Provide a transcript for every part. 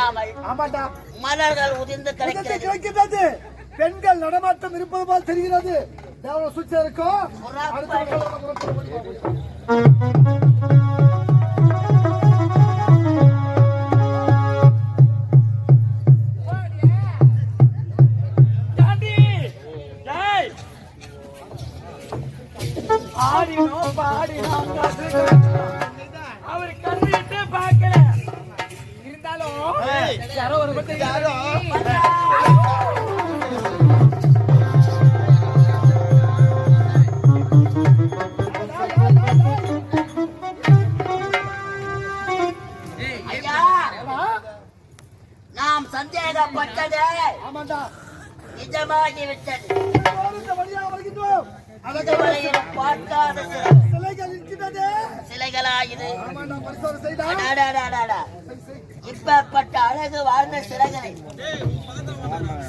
இல்லாமல் மலர்கள் உதிர்ந்து கிடைக்கிறது. பெண்கள் நடமாட்டம் இருப்பது போல் தெரிகிறது. இருக்கும் நிஜமாகி விட்டது இந்த வழியாக வருகின்றோம் இதுவரையில் பார்க்காத சில. சிலைகள் இருக்கிறது. சிலைகளாயுது அழகு வாழ்ந்த சிலைகளை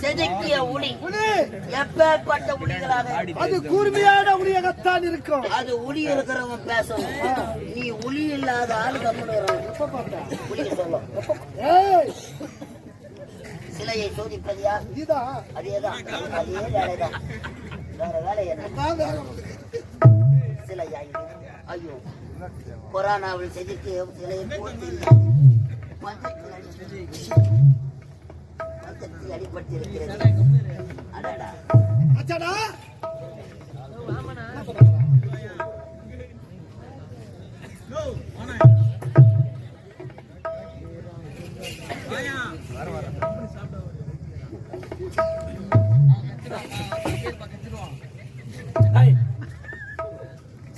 செதுக்கிய உளி. எப்பேற்பட்ட உளிகளாக அது கூர்மையான உரியகத்தான் இருக்கும். அது உளி இருக்கிறவன் பேசணும். நீ உளி இல்லாத ஆளு கம்முன்னு உளி சொல்லும் ஏய் சிலையை இதுதான் அதேதான். அதே வேலைதான் வேற வேலை என்ன? இது? ஐயோ. கொரோனாவில் செதுக்கிய சிலையை போட்டு அடடா. அச்சாடா.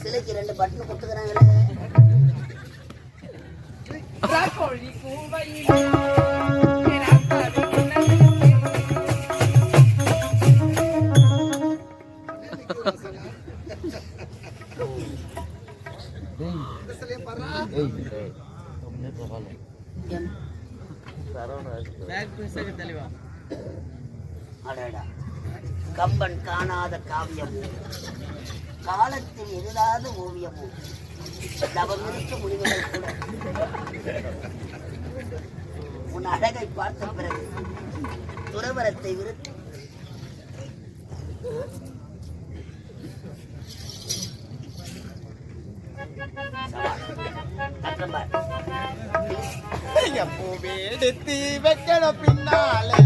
சிலைக்கு ரெண்டு பட்டன் கொடுத்துக்கிறாங்களே. காணாத காவியமோ? காலத்தில் எழுதாத ஓவியமோ? தவமிருக்க முடிவுகள் கூட. உன் அழகை பார்த்த பிறகு துறவரத்தை விருத்து. பூவே எடுத்து வைக்கணும் பின்னாலே.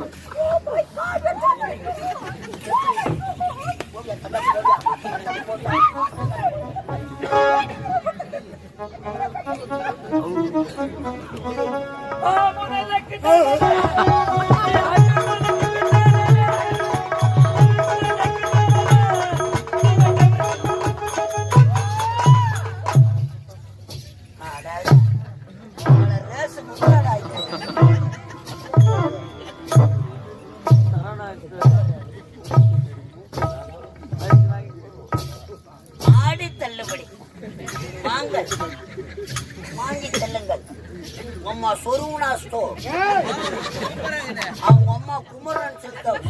Oh, அம்மா சொருவுனா ஸ்டோர் அவங்க அம்மா குமரன் சித்தம்.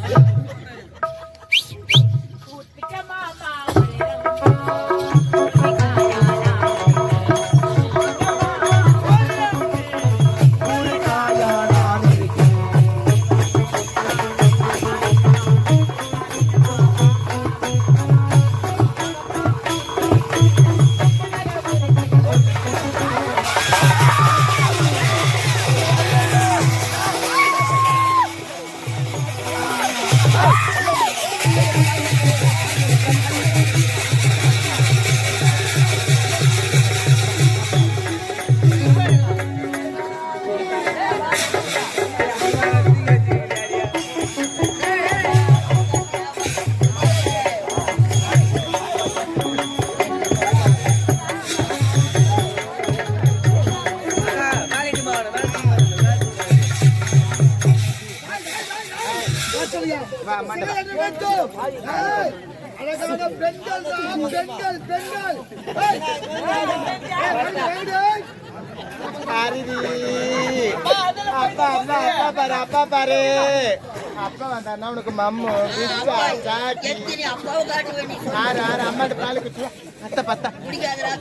வந்தாருன்னா உனக்கு மம்மு பிஸ்கா சாட்டி. காட்ட ஆறு ஆறு அம்மாட்ட பால் குடிச்சு பத்த பத்தா. துடிக்காதரா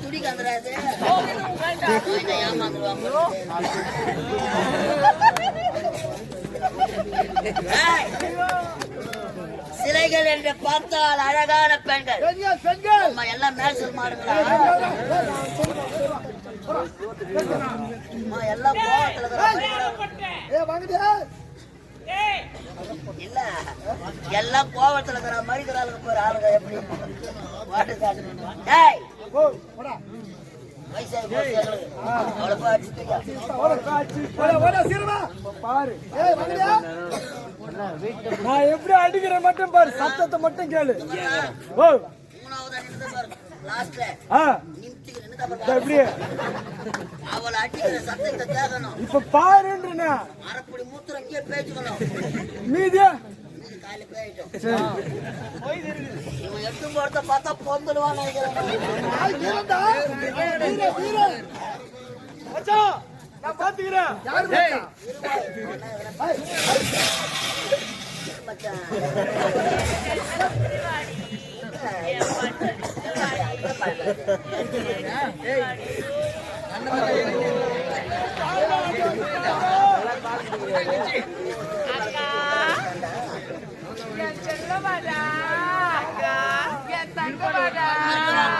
ஏய், சிலைகள் என்று பார்த்தால் அழகான பெண்கள். பெண்கள் அம்மா எல்லாம் மேசல் மாடுங்களா? அம்மா எல்லாம் கோவத்துல இல்ல எல்லாம் கோவத்துல இருக்கிற மாதிரி இருக்கிறாளுங்க போற ஆளுங்க எப்படி? நான் எப்படி அடிக்கிறேன் மட்டும் பாரு சத்தத்தை மட்டும் கேளு. மூணாவது இப்ப பாருன்றா அரைப்படி மூத்திரம் இங்கே பேச்சுக்கணும் இவன் எடுத்து போறத பார்த்தா பொந்துடுவான்னு நினைக்கிறேன். நான் பாத்துக்கிறேன் யாரு மச்சான்? மச்சான்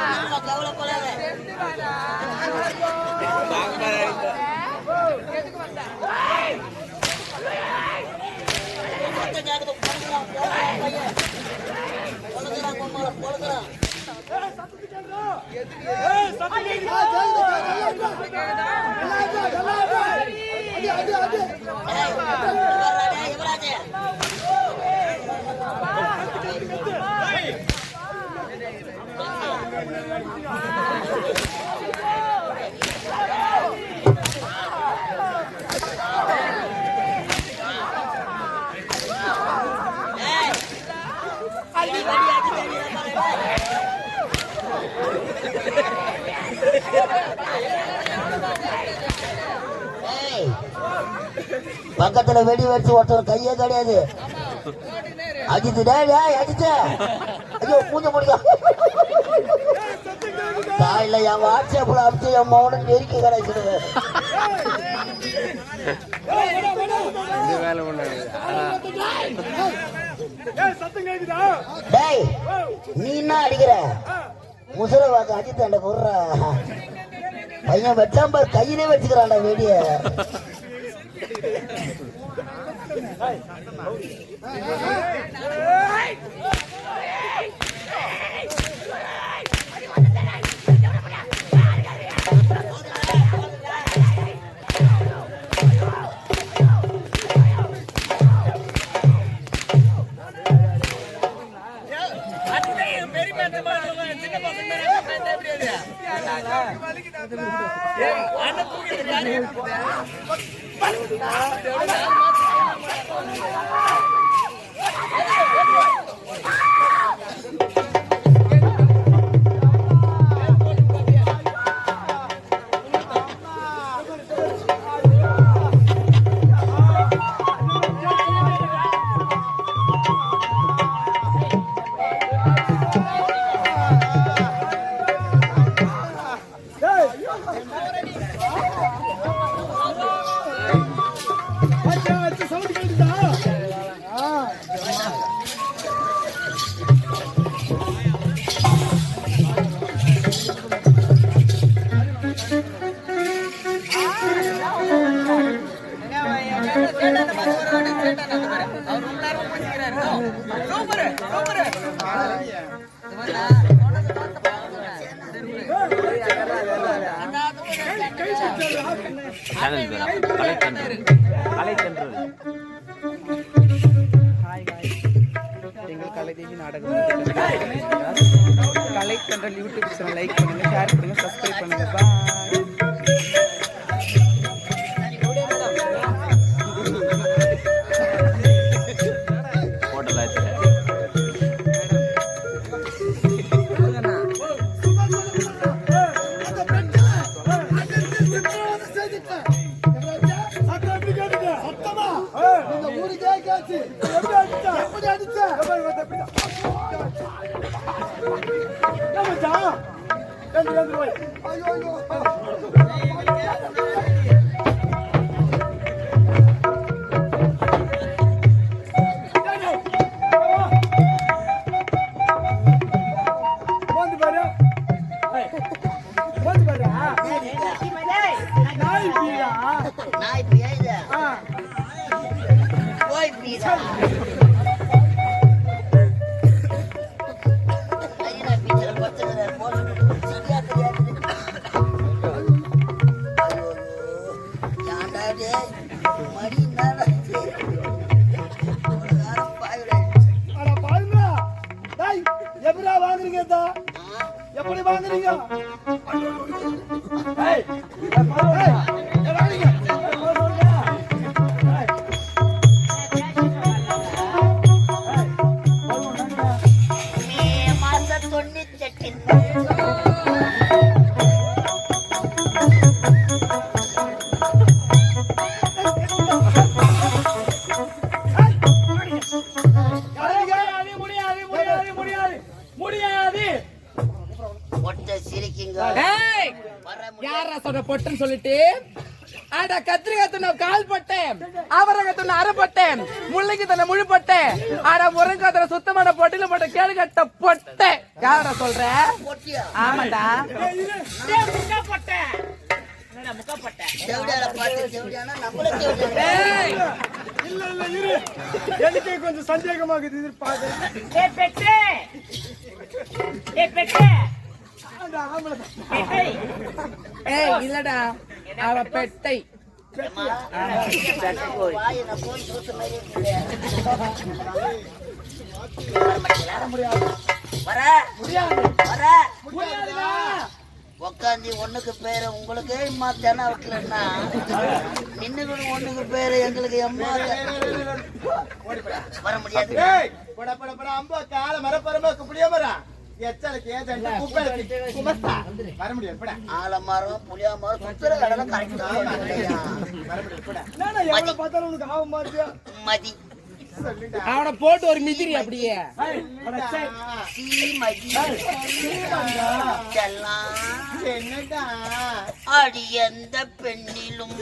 கவலைப்படாத சத்தம் கேக்குது, பொழுதுறான், பொழுதுறான் பையன். பொழுதுறான், பொம்மலை, பொழுதுறான். டேய், இவர்ரா, டேய், யுவராஜ். டேய், அடி, அடி, அடி, அடி, அடி, அடி. ஏய், பக்கத்துல வெடி வச்சு ஒருத்தர் கையே கிடையாது. அஜித்து டேய் டேய் அஜித்து ஐயோ பூஜ முடியும் காலையில என் வாட்ஸ்அப்ல அடிச்சு என் மௌனம் நெருக்கி கிடைச்சிடுது டேய் நீ என்ன அடிக்கிற? முசுர வாக்க அஜித் அந்த பொருற பையன் வெட்டாம்பர் கையிலே வச்சுக்கிறான்டா வெடிய. பெரிய சின்ன பசங்க சவுண்ட் 頑張れ ஐயோ ஐயோ சொன்ன பொட்டுன்னு சொல்லிட்டு அட கத்திரிக்காய் துண்ண கால் பட்டேன் அவரங்க துண்ண அரைப்பட்டேன் முள்ளைக்கு தன்னை முழுப்பட்டேன் அட முருங்கா தன்னை சுத்தமான பொட்டில போட்ட கேடு கட்ட பொட்டை யாரா சொல்ற? பொட்டியா? ஆமாடா செவிடால பாட்டு செவிடானா நம்மள செவிடால ஏய்! இல்ல இல்ல இரு. எனக்கே கொஞ்சம் சந்தேகமாகுது ஏய் இல்லடா அவ பெட்டை உக்காந்தி ஒண்ணுக்கு பேரு உங்களுக்கு இம்மா தென வைக்கலன்னா நின்னுக்கு ஒண்ணுக்கு பேரு எங்களுக்கு எம்மா வர முடியாது. வர முடியாது ஆலமரம் புளியா மரம் சுத்துற கடலை கரெக்ட் மதி. அவனை போட்டு ஒரு மிதிரி அப்படியே. அடி எந்த பெண்ணிலும்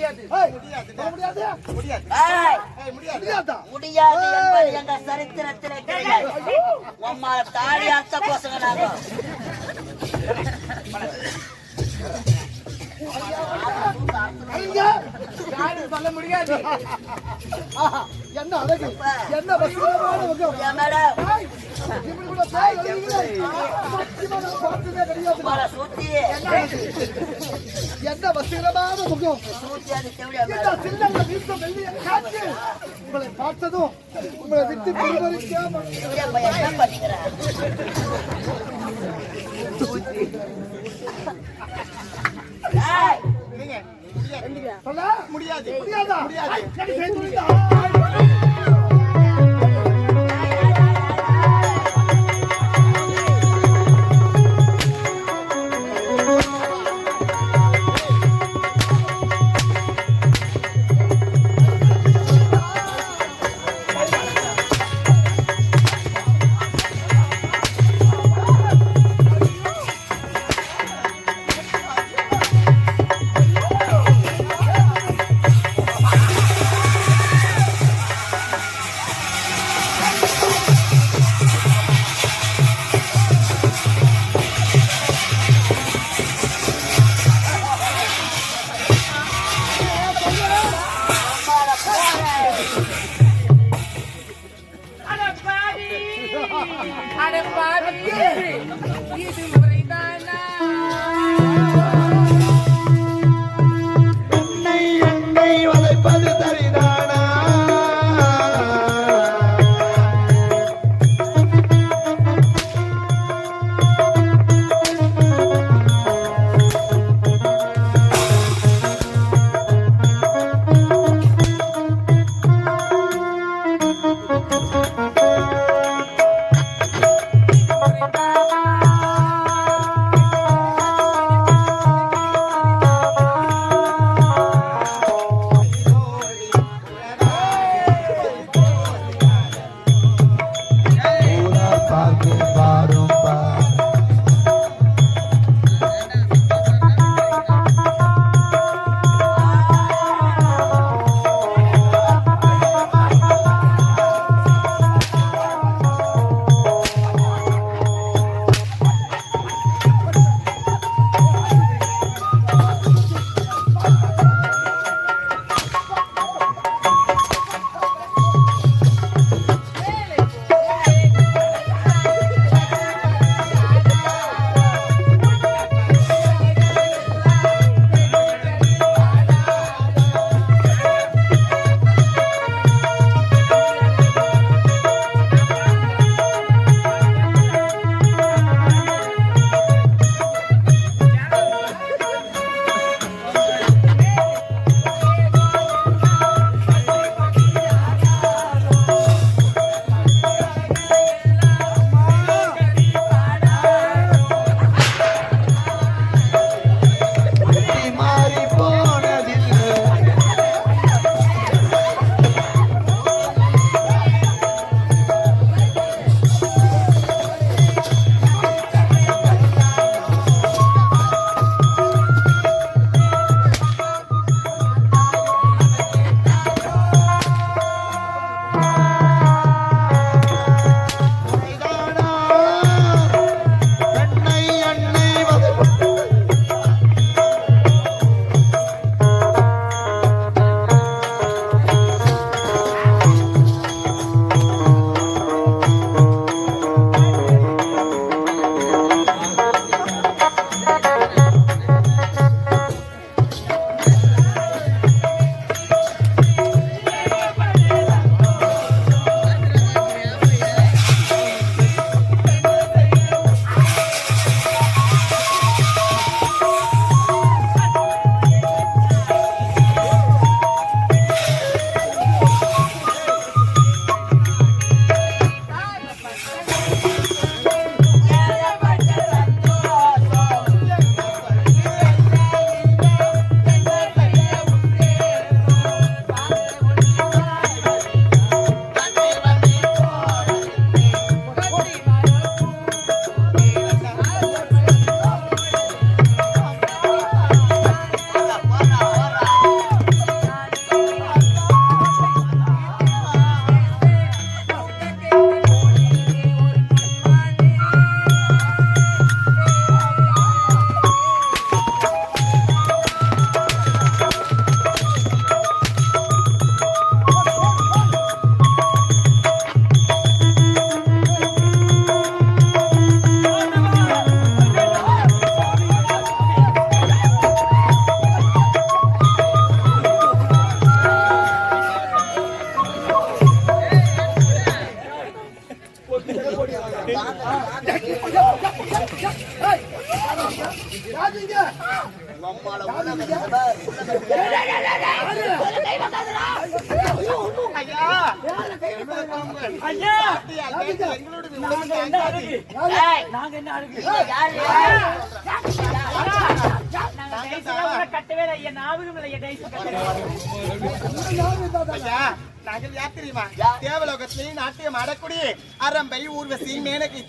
முடியாது? முடியாது. முடியாதா? முடியாது. என்பது எங்க சரித்திரத்திலே கிடையாது உம்மால தாலி அர்த்த பசங்க நாங்க ஐயா, சொல்ல முடியாது. ஆஹா, என்ன அழகு? என்ன என்ன வசீகரமான முகம் உங்களை பார்த்ததும் உங்களை விட்டு முடியாது முடியாது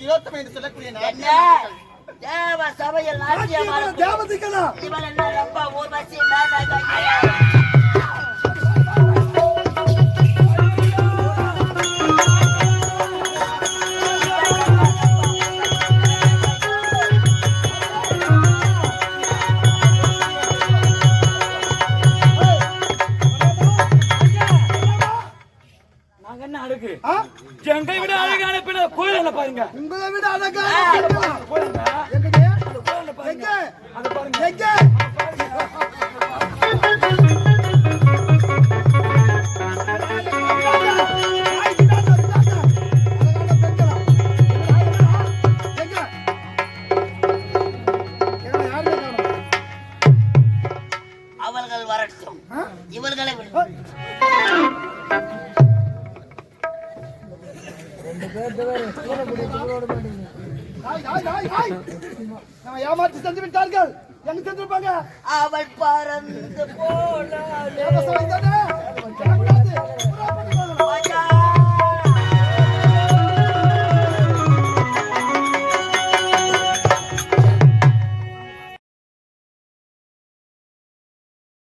திலோத்தம என்று சொல்லக்கூடிய நாட்டிய தேவ சபையில் நாட்டியமான தேவதைகளா? இவன் என்ன ரொம்ப ஊர்வசி